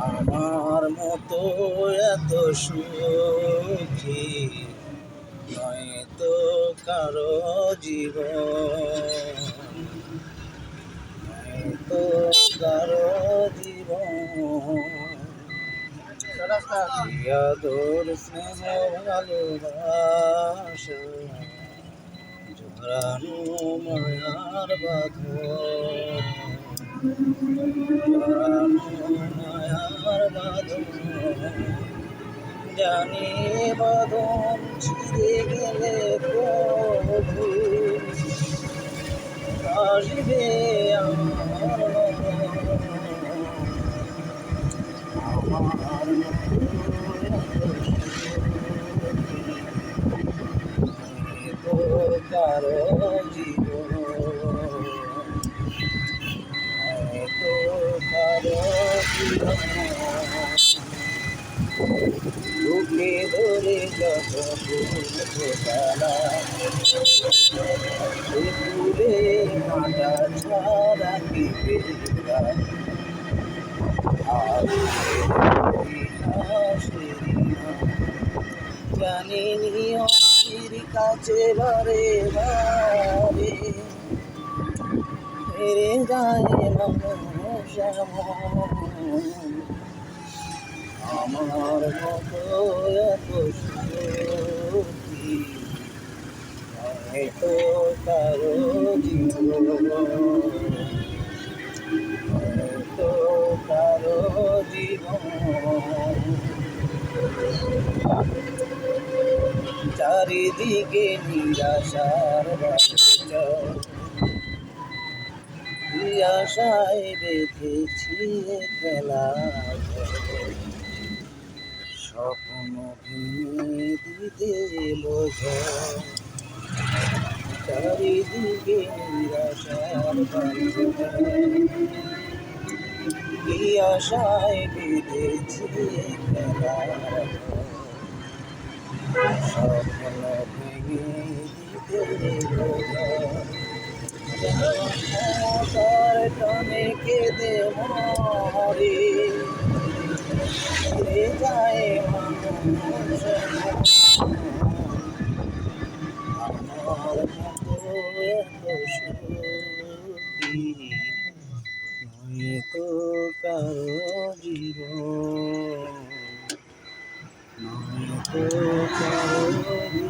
আমার মতো এত সুখী নয় তো কারও জীবন। নয় তো কারও জীবন। আদর, স্নেহ, ভালোবাসা জড়ানো মায়ার বাঁধন। জানি বাঁধন ছিঁড়ে গেলে প্রভু আসবে আমার আমার বুকে ধরে যত ফুল কাঁটা ছাড়া কি অনির কাছে বারে বারে ফিরে যায়। আমার মতো হয়তো কারও জীবন হয়তো কারও জীবন চারিদিকে নিরাশার বাচ্চা আশায় বেঁধেছি খেলা স্বপ্ন দিতে বোঝা। চারিদিকে নিরাশার কি আশায় বেঁধেছি খেলা। স্বপ্ন দিতে বোঝা। তার টানে কেঁদে মরে যায় নয়তো কারও জীবন নয়তো কারও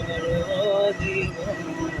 আমার জীবন।